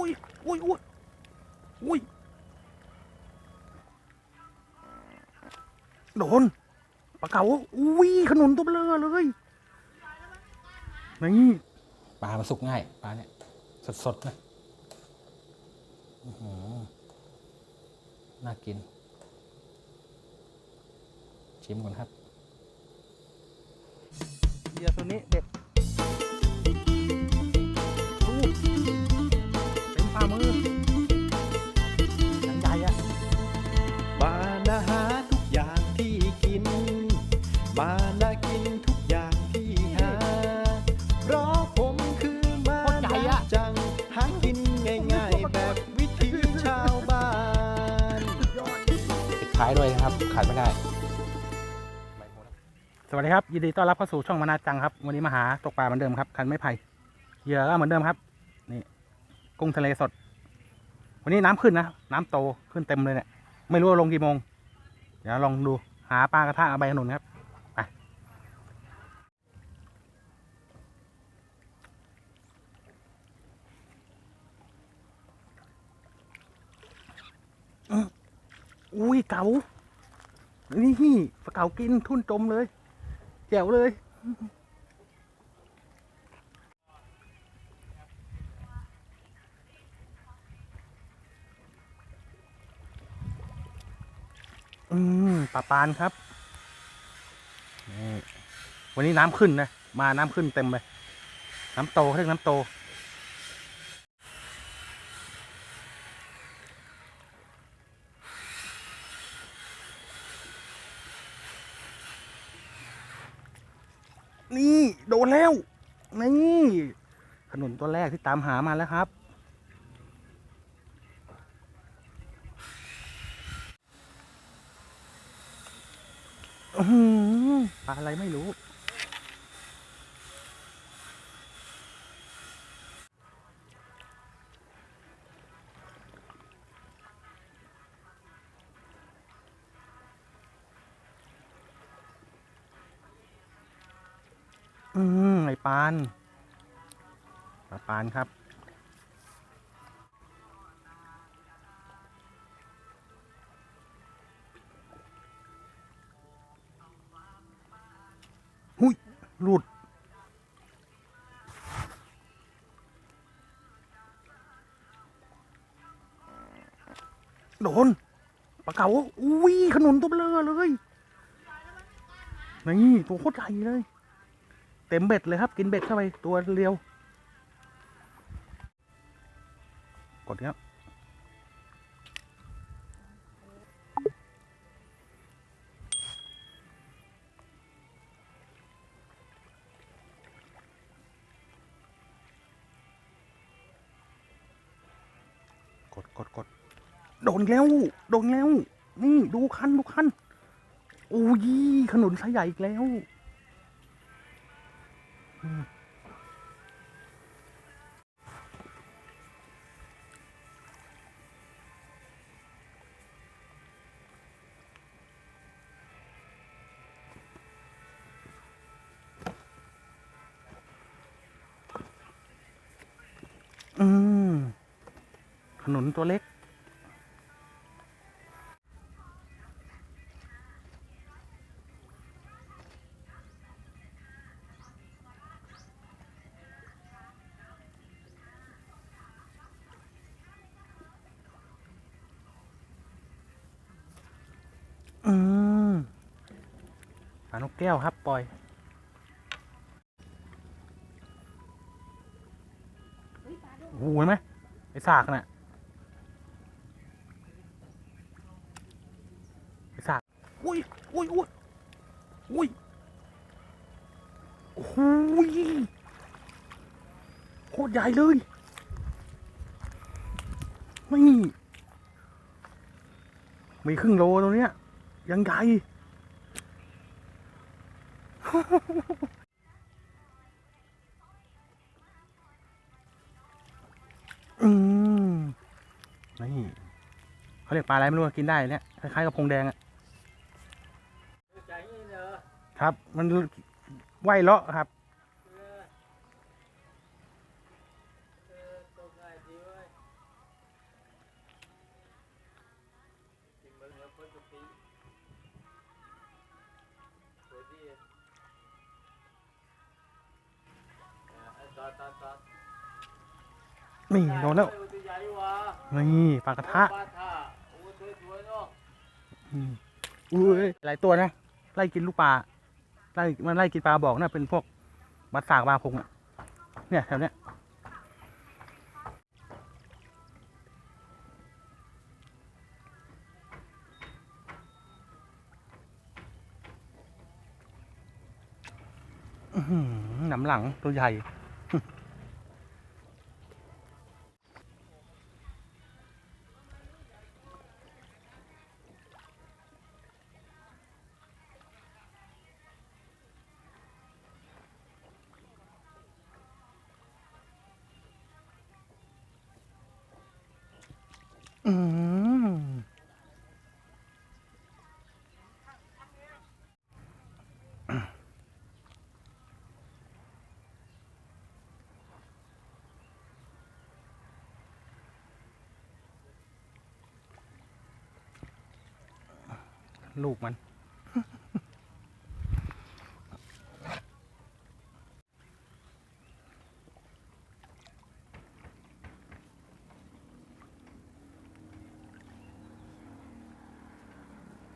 อุ้ยอุ้ยอุ้ยอุ้ยโดนปลาเก๋าอุ้ยขนุนตัวเบลอเลยนี่ปลามันสุกง่ายปลาเนี่ยสดๆนะอื้อหือน่ากิน ชิมก่อนครับเหยื่อตัวนี้เด็ดดูามือยังใหญ่อะมานะหาทุกอย่างที่กิน มานะกินทุกอย่างที่หา เพราะผมคือมานะจัง หากินง่ายๆแบบวิถีชาวบ้านปิดท้ายด้วยนะครับ ขาดไม่ได้ สวัสดีครับ ยินดีต้อนรับเข้าสู่ช่องมานาจังครับ วันนี้มาหาตกปลาเหมือนเดิมครับ คันไม้ไผ่เหยื่อก็เหมือนเดิมครับนี่ กุ้งทะเลสด วันนี้น้ำขึ้นนะ น้ำโตขึ้นเต็มเลยเนี่ย ไม่รู้ว่าลงกี่โมง เดี๋ยวลองดูหาปลากระทะใบขนุนครับไปอุ้ยเก๋านี่เก๋ากินทุ่นจมเลยแจ๋วเลย อืมปลาปานครับนี่วันนี้น้ำขึ้นนะ มาน้ำขึ้นเต็มเลย น้ำโตเขาเรียกน้ำโต นี่ โดนแล้ว นี่ ขนุนตัวแรกที่ตามหามาแล้วครับ อื้อหือปลาอะไรไม่รู้ อืมไอปานปลาปานครับ หลุดโดนปลาเก๋าอุ้ยขนุนตัวเบลอเลย นี่ ตัวโคตรใหญ่เลย เต็มเบ็ดเลยครับ กินเบ็ดเข้าไปตัวเรียว กดกดกดโดนแล้ว โดนแล้ว นี่ดูคันดูคันโอ้ยขนุนไซใหญ่อีกแล้วอืม ขนุนตัวเล็ก อืมปลานกแก้วครับปล่อยโอ้โหเห็นไหมไอ้สากน่ะไอ้สากอุ้ยอุ้ยอุ้ยอุ้ยโอ้โหยโคตรใหญ่เลยไม่มีครึ่งโลตรงเนี้ย ยังใหญ่อืมนี่เขาเรียกปลาอะไรไม่รู้กินได้เนี่ยคล้ายๆกับพงแดงอะครับ มัน ไหวเลาะครับนี่โดนแล้วนี่ปลากระทะอุ้ยหลายตัวนะไล่กินลูกปลา ไล่มันไล่กินปลาบอกนะเป็นพวกมัดสากปลาพงอะเนี่ยแถวเนี้ยหนำหลังตัวใหญ่ ลูกมัน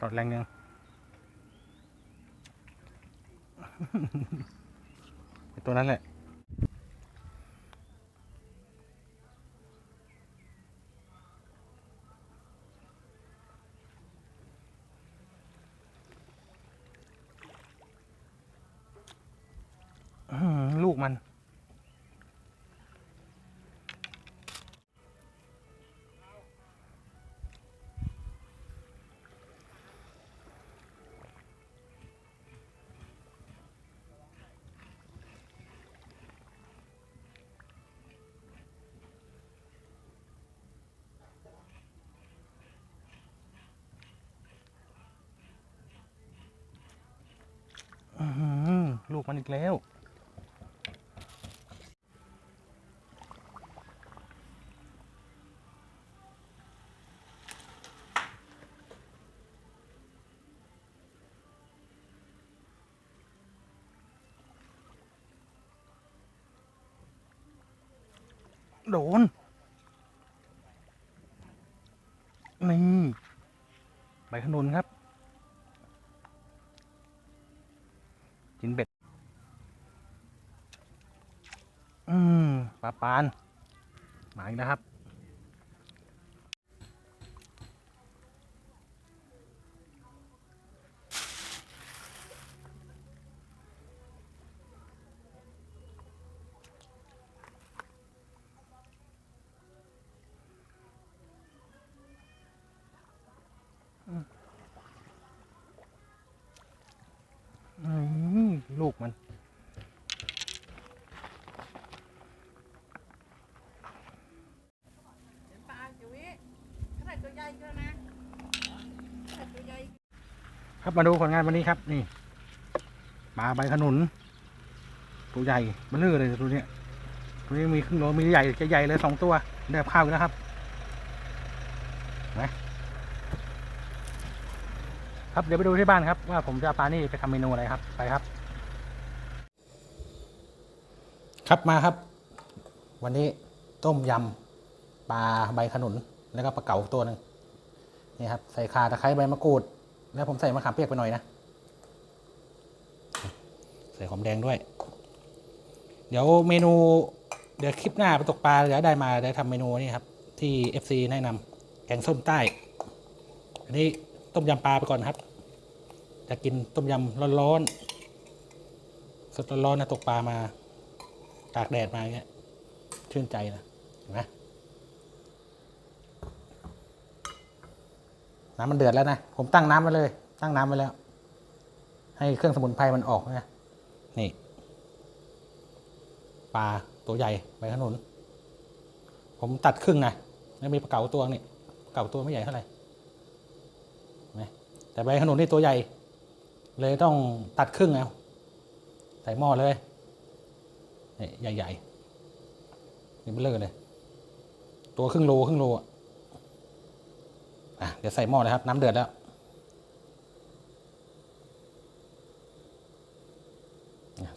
ตอดแรงยังไอ้ตัวนั้นแหละ ลูกมันอีกแล้ว โดน นี่ใบขนุนครับ กินเบ็ด อืม ปลาปานมาอีกนะครับ อืมลูกมัน ปลาจุ๋ยขนาดตัวใหญ่ก็นะขนาดตัวใหญ่ ครับมาดูผลงานวันนี้ครับ นี่ปลาใบขนุนตัวใหญ่มันเลื่อเลยตัวเนี้ยตัวนี้มีครึ่งโลมีใหญ่จะใหญ่เลยสองตัวได้ข้าวอีกแล้วครับเห็นะครับเดี๋ยวไปดูที่บ้านครับ ว่าผมจะปลานี่ไปทำเมนูอะไรครับ ไปครับ ครับมาครับ วันนี้ต้มยำปลาใบขนุนแล้วก็ปลาเก๋าตัวหนึ่งนี่ครับ ใส่ข่าตะไคร้ใบมะกรูด แล้วผมใส่มะขามเปียกไปหน่อยนะ ใส่หอมแดงด้วย เดี๋ยวเมนู เดี๋ยวคลิปหน้าไปตกปลาเดี๋ยวได้มาได้ทำเมนูนี่ครับ ที่ FC แนะนำแกงส้มใต้ อันนี้ต้มยำปลาไปก่อนครับ จะกินต้มยำร้อนๆสดร้อนๆนะตกปลามาตากแดดมาอย่างเงี้ยชื่นใจนะเห็นไหม น้ำมันเดือดแล้วนะ ผมตั้งน้ำไว้เลย ตั้งน้ำไว้แล้ว ให้เครื่องสมุนไพรมันออกนะ นี่ปลาตัวใหญ่ใบขนุน ผมตัดครึ่งนะแล้วมีปลาเก๋าตัวนี่ปลาเก๋าตัวไม่ใหญ่เท่าไหร่แต่ใบขนุนนี่ตัวใหญ่ เลยต้องตัดครึ่งเอาใส่หม้อเลยนี่ใหญ่ๆนี่เบลอเลย ตัวครึ่งโลครึ่งโลอะ อะเดี๋ยวใส่หม้อเลยครับ น้ำเดือดแล้ว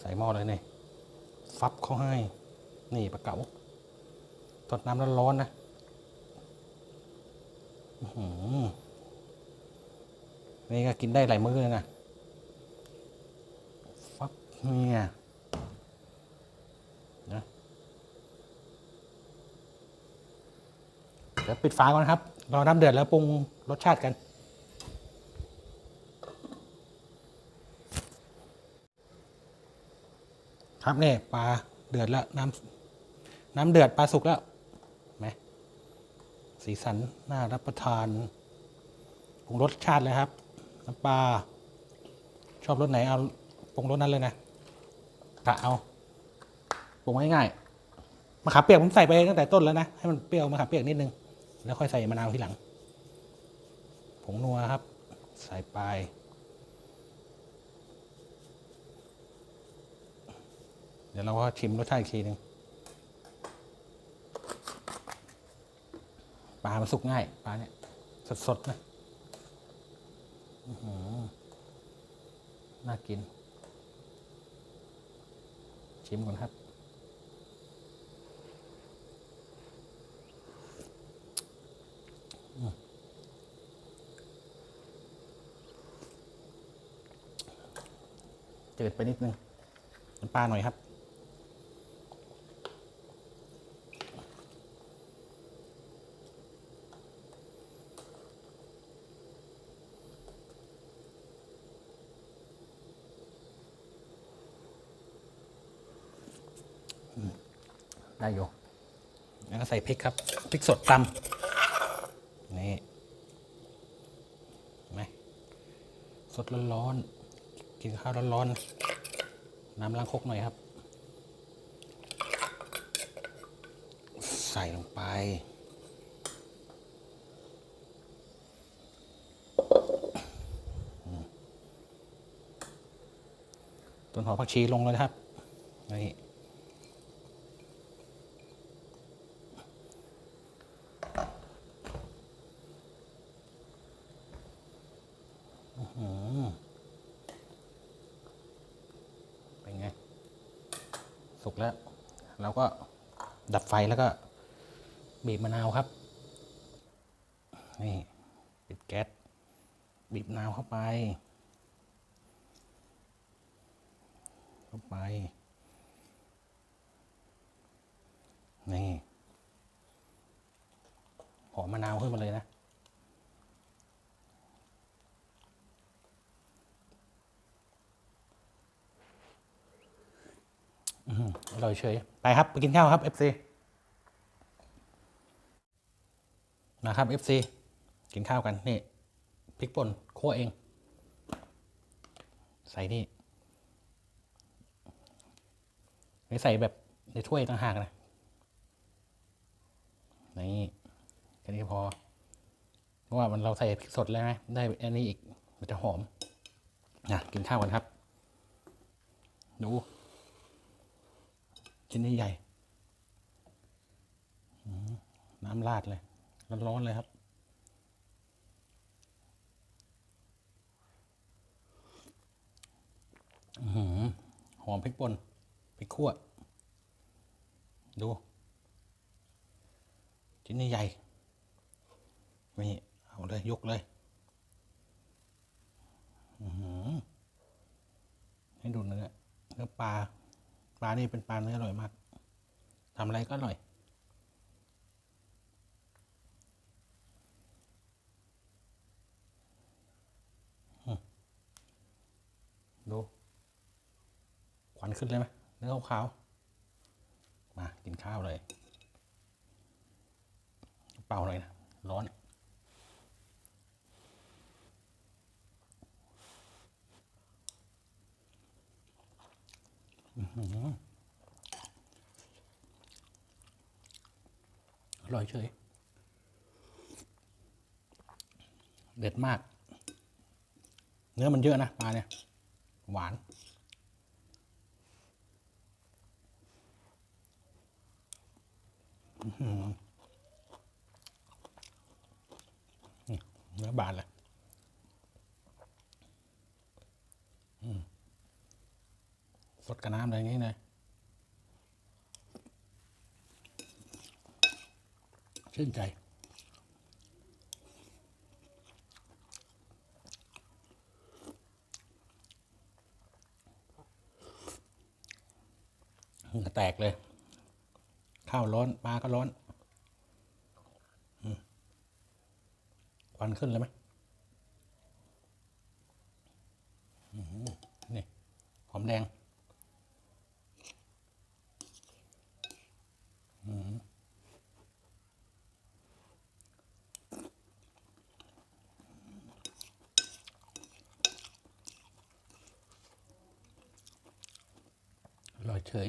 ใส่หม้อเลยนี่ฟับเขาให้ นี่ปลาเก๋าสดน้ำร้อนๆนะนี่ก็กินได้หลายมื้อเลยนะ ฟักเนี่ยนะเดี๋ยวปิดฝาก่อนครับ รอน้ำเดือดแล้วปรุงรสชาติกัน ครับนี่ปลาเดือดแล้วน้ำน้ำเดือดปลาสุกแล้วไหมสีสันน่ารับประทานปรุงรสชาติเลยครับน้ำปลาชอบรสไหนเอาปรุงรสนั้นเลยนะกะเอาปรุงง่ายๆมะขามเปียกผมใส่ไปตั้งแต่ต้นแล้วนะ ให้มันเปรี้ยวมะขามเปียกนิดนึง แล้วค่อยใส่มะนาวทีหลัง ผงนัวครับ ใส่ไปเดี๋ยวเราก็ชิมรสชาติอีกทีหนึ่งปลามันสุกง่ายปลาเนี่ยสดๆนะน่ากิน ชิมก่อนครับ จืดไปนิดนึงน้ำปลาหน่อยครับ ได้อยู่ แล้วก็ใส่พริกครับ พริกสดตำนี่ไหมสดร้อนๆ กินข้าวร้อนๆ น้ำล้างคกหน่อยครับ ใส่ลงไป ต้นหอมผักชีลงเลยครับนี่ อืมเป็นไง สุกแล้ว เราก็ดับไฟ แล้วก็บีบมะนาวครับ นี่ปิดแก๊สบีบมะนาวเข้าไป เข้าไป นี่หอมมะนาวขึ้นมาเลยนะอร่อยเฉย ไปครับ ไปกินข้าวครับ FC นะครับ FC กินข้าวกันนี่พริกป่นคั่วเอง ใส่นี่ไม่ใส่แบบในถ้วยต่างหากนะนี่แค่นี้พอ เพราะว่ามันเราใส่พริกสดแล้วไงได้อันนี้อีกมันจะหอมนะกินข้าวกันครับ ดูชิ้นนี้ใหญ่ น้ำราดเลย ร้อนๆเลยครับหอหอมพริกป่นพริกขั่ว ดูชิ้นนี้ใหญ่ นี่ เอาเลย ยกเลยให้ดูเนื้อเนื้อปลา ปลานี่เป็นปลาเนื้ออร่อยมากทำอะไรก็อร่อย อืมดู ควัน ขึ้นเลยไหมเนื้อขาวๆมากินข้าวเลย เป่าหน่อยนะ ร้อนอร่อยเฉย เด็ดมาก เนื้อมันเยอะนะปลาเนี่ย หวาน อื้อหือนี่ เนื้อบานเลยสดกับน้ำอะไรอย่างนี้เลยชื่นใจแตกเลย ข้าวร้อนปลาก็ร้อนควันขึ้นเลยไหมนี่หอมแดงน้อหืออร่อยเฉย